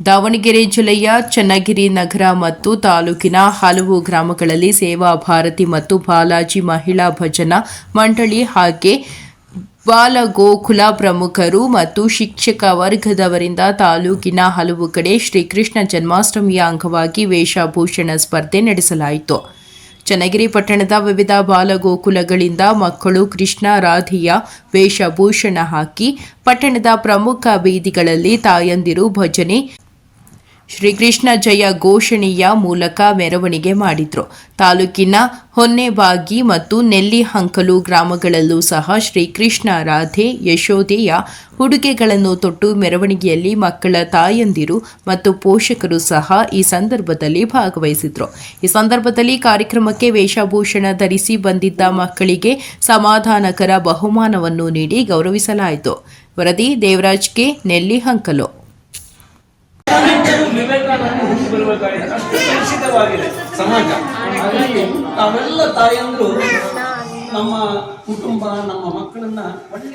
ದಾವಣಗೆರೆ ಜಿಲ್ಲೆಯ ಚನ್ನಗಿರಿ ನಗರ ಮತ್ತು ತಾಲೂಕಿನ ಹಲವು ಗ್ರಾಮಗಳಲ್ಲಿ ಸೇವಾ ಭಾರತಿ ಮತ್ತು ಬಾಲಾಜಿ ಮಹಿಳಾ ಭಜನಾ ಮಂಡಳಿ ಹಾಗೆ ಬಾಲ ಗೋಕುಲ ಪ್ರಮುಖರು ಮತ್ತು ಶಿಕ್ಷಕ ವರ್ಗದವರಿಂದ ತಾಲೂಕಿನ ಹಲವು ಕಡೆ ಶ್ರೀಕೃಷ್ಣ ಜನ್ಮಾಷ್ಟಮಿಯ ಅಂಗವಾಗಿ ವೇಷಭೂಷಣ ಸ್ಪರ್ಧೆ ನಡೆಸಲಾಯಿತು. ಚನ್ನಗಿರಿ ಪಟ್ಟಣದ ವಿವಿಧ ಬಾಲಗೋಕುಲಗಳಿಂದ ಮಕ್ಕಳು ಕೃಷ್ಣ ರಾಧೆಯ ವೇಷಭೂಷಣ ಹಾಕಿ, ಪಟ್ಟಣದ ಪ್ರಮುಖ ಬೀದಿಗಳಲ್ಲಿ ತಾಯಂದಿರು ಭಜನೆ ಶ್ರೀಕೃಷ್ಣ ಜಯ ಘೋಷಣೆಯ ಮೂಲಕ ಮೆರವಣಿಗೆ ಮಾಡಿದ್ರು. ತಾಲೂಕಿನ ಹೊನ್ನೆಬಾಗಿ ಮತ್ತು ನೆಲ್ಲಿಹಂಕಲು ಗ್ರಾಮಗಳಲ್ಲೂ ಸಹ ಶ್ರೀಕೃಷ್ಣ ರಾಧೆ ಯಶೋದೆಯ ಉಡುಗೆಗಳನ್ನು ತೊಟ್ಟು ಮೆರವಣಿಗೆಯಲ್ಲಿ ಮಕ್ಕಳ ತಾಯಂದಿರು ಮತ್ತು ಪೋಷಕರು ಸಹ ಈ ಸಂದರ್ಭದಲ್ಲಿ ಭಾಗವಹಿಸಿದ್ರು. ಈ ಸಂದರ್ಭದಲ್ಲಿ ಕಾರ್ಯಕ್ರಮಕ್ಕೆ ವೇಷಭೂಷಣ ಧರಿಸಿ ಬಂದಿದ್ದ ಮಕ್ಕಳಿಗೆ ಸಮಾಧಾನಕರ ಬಹುಮಾನವನ್ನು ನೀಡಿ ಗೌರವಿಸಲಾಯಿತು. ವರದಿ ದೇವರಾಜ್ ಕೆ ನೆಲ್ಲಿಹಂಕಲು ವಿವೇಕಾನಂದ ಹುಟ್ಟು ಬರಬೇಕಾಗಿದೆ. ಅಷ್ಟು ಕಲುಷಿತವಾಗಿದೆ ಸಮಾಜ. ಹಾಗಾಗಿ ತಾವೆಲ್ಲ ತಾಯಂದ್ರು ನಮ್ಮ ಕುಟುಂಬ ನಮ್ಮ ಮಕ್ಕಳನ್ನ ಒಳ್ಳೆ